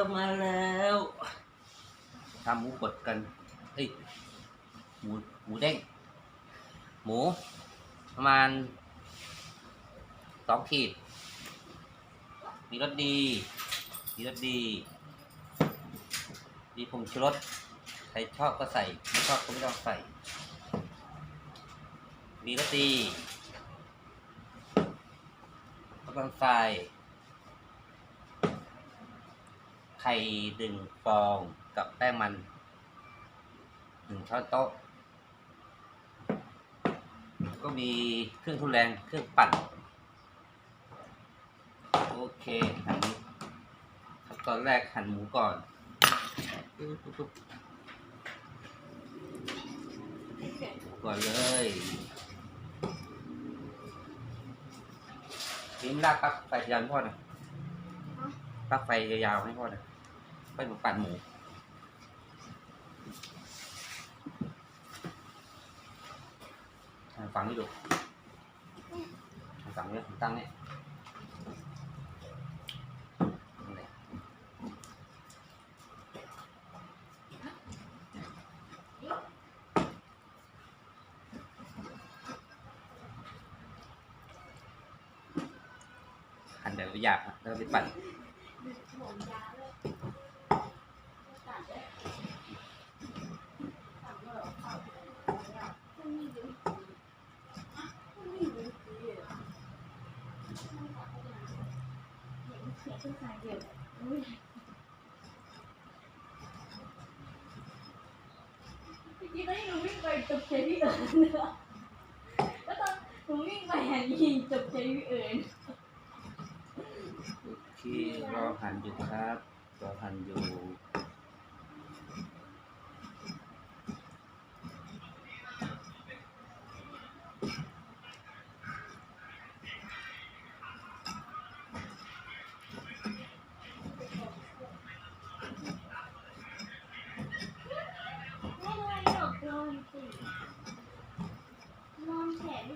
แล้วมาแล้วทำหมูบดกันเอ้ยหมูหมูเด้งหมู ประมาณสองขีด มีรสดี มีรสดี มีผงชูรสใครชอบก็ใส่ไม่ชอบก็ไม่ต้องใส่ มีรสดีน้ำตาลทราย ไข่หนึ่งฟองกับแป้งมันหนึ่งช้อนโต๊ะ ก็มีเครื่องทุนแรงเครื่องปั่น โอเคหั่นขั้นตอนแรกหั่นหมูก่อนปึ๊บปึ๊บปึ๊บหมูก่อนเลยนิ้มลากปลั๊กไฟยาวให้พ่อหน่อยปลั๊กไฟยาวๆให้พ่อหน่อย ไปปั่นหมูฟังนี่ดูฟังเนี่ยตั้งเนี่ยหั่นแต่ละอย่างแล้วไปปั่น ๆอะแล้วก็ไปปั่นจริงๆตอนนี้หนูวิ่งไปจบเชฟพี่เอิญเนอะแล้วตอนหนูวิ่งไปหันยิงจบเชฟพี่เอิญที่รอหันอยู่ครับรอหันอยู่ ไม่เป็นไรหรอกนอนสินอนแผลไม่เหลือทำเลยไม่เป็นไรหรอกอ้วกเท่มากเอาแล้วของข้าวก็มี โอ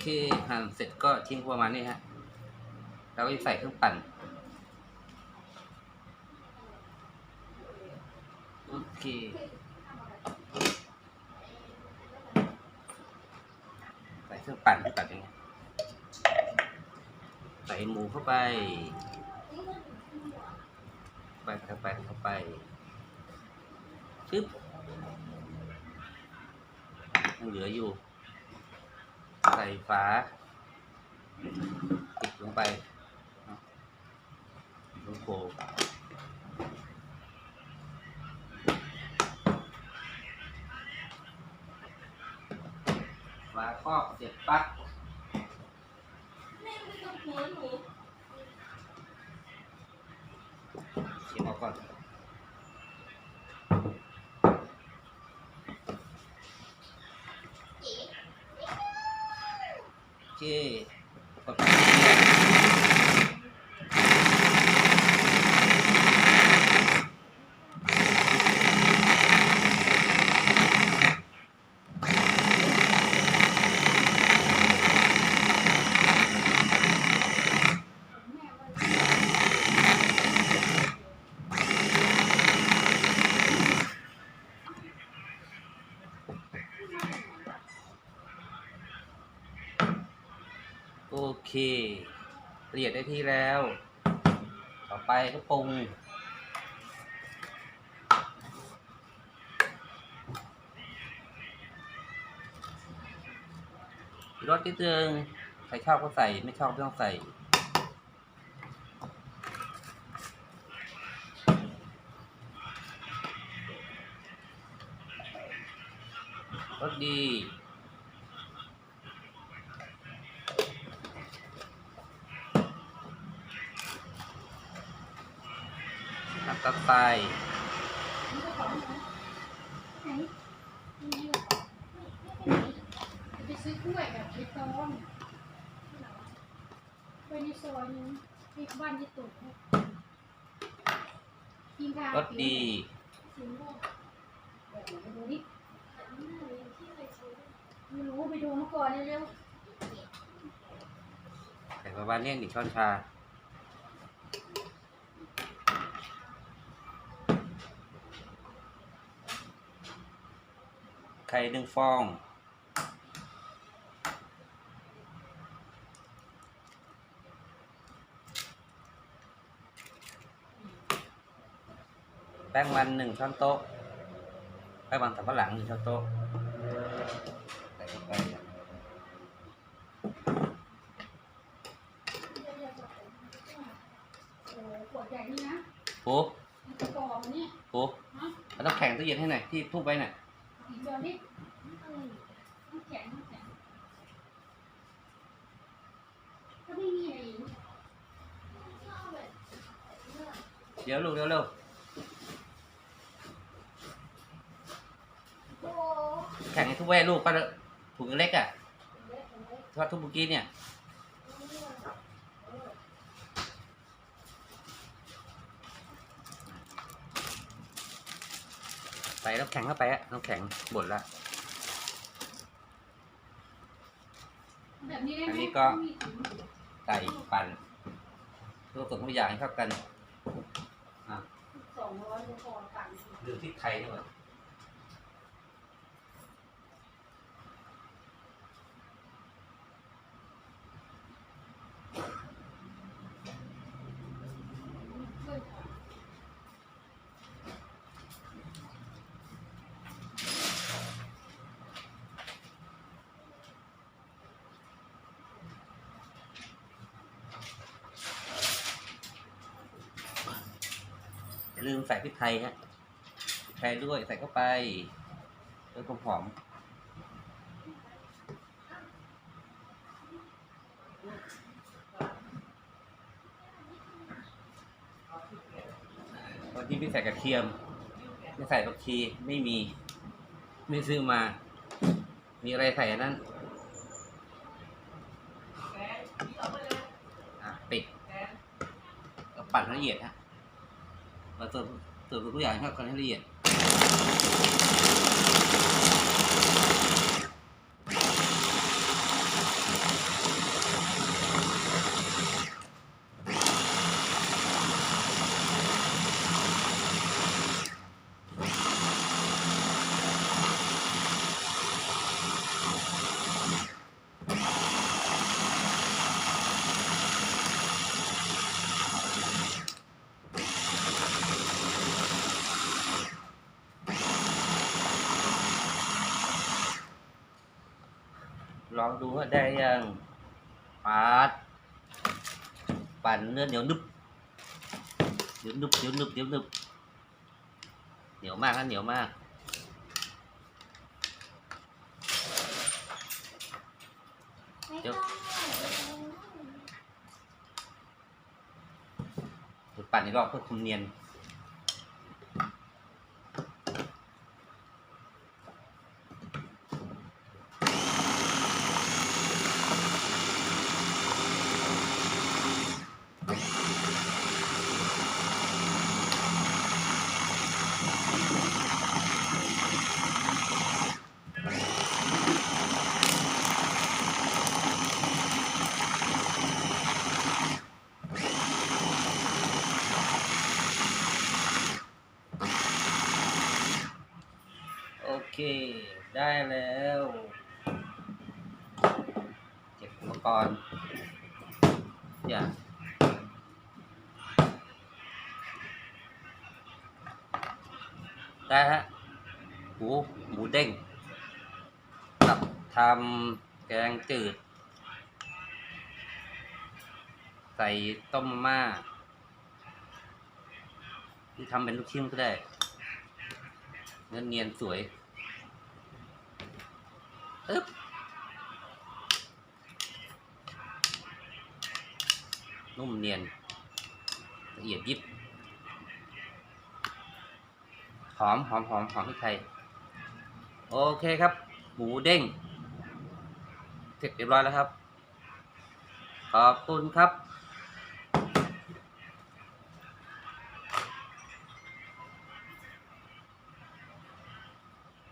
เคหั่นเสร็จก็ทิ้งประมาณนี้ฮะแล้วก็ใส่เครื่องปั่น โอเค ใส่เค รื่องปั่นเครื่องปั่นยังไงใส่หมูเข้าไป ไปเข้าไปเข้าไปปึ๊บยังเหลืออยู่ ใส่ฝาปิดลงไปลงโคาครอบเสียบปลั๊กแม่ไม่ต้องหัวหนูเสียบออกก่อนโอเคกดปุ่มโอ เคละเอียดได้ที่แล้ว ต่อไปก็ปรุงรสนิดนึงใครชอบก็ใส่ไม่ชอบไม่ต้องใส่รสดี น้ำตา ลทรายไปซื้อกล้วยกับพี่ตองไปในซอยนึงที่บ้านที่ตุ่นกินข้าวรสดี สีม่วงเดี๋ยวไปดูดิไม่รู้ไปดูมาก่อนเร็วใส่ประมาณนี้หนึ่งช้อนชา ไข่หนึ่งฟอง แป้งมันหนึ่งช้อนโต๊ะ แป้งมันสำปะหลังหนึ่งช้อนโต๊ะใส่เข้าไปๆโอ้ขวดใหญ่นี่นะปุ๊บมันกระป๋องเนี่ยปุ๊บฮะเอาต้องแข็งตู้เย็นให้หน่อยที่ทุบไว้น่ะอีก เดือนนี้น้ำแข็งน้ำแข็งก็ไม่มีอะไรอยู่เดี๋ยวลูกเร็วเร็วโอ้แข็งให้ทุบไว้ลูกก็ถุงเล็กอะทอดทุบเมื่อกี้เนี่ย ส่น้ำแข็งเข้าไปอะน้ำแข็งบดละแบบนี้ได้ไหมอันนี้ก็ไก่ปั่นตัวผสมทุกอย่างให้เข้ากันสองร้อยกว่าก่อนกันหรือพริกไทยด้วย ลืมใส่พริกไทยฮะพริกไทยด้วยใส่เข้าไปเพื่อความหอมวันที่ไม่ใส่กระเทียม ไม่ใส่ผักชีไม่มี ไม่ซื้อมา มีอะไรใส่นั้นอะปิดปั่นละเอียดฮะ เราเติมเติมทุกอย่างให้เข้ากันให้ละเอียด องดูว่าได้ยังปาดปั่นเนื้อเหนียวนึบเหนียวนึบเหนียวนึบเหนียวนึบเหนียวมากนะเหนียวมากไม่ต้องปั่นอีกรอบเพื่อคุมเนียน โอเค ได้แล้วเก็บอุ ปกรณ์อย่างได้ฮะหมูหมูเด้งกับทำแกงจืด ใส่ต้มมา่าหรือทำเป็นลูกชิ้นก็ได้เนื้อเนียนสวยอึ๊บ นุ่มเนียนละเอียดยิบหอมหอมหอมหอมพริกไทย โอเคครับ หมูเด้งเสร็จเรียบร้อยแล้วครับ ขอบคุณครับ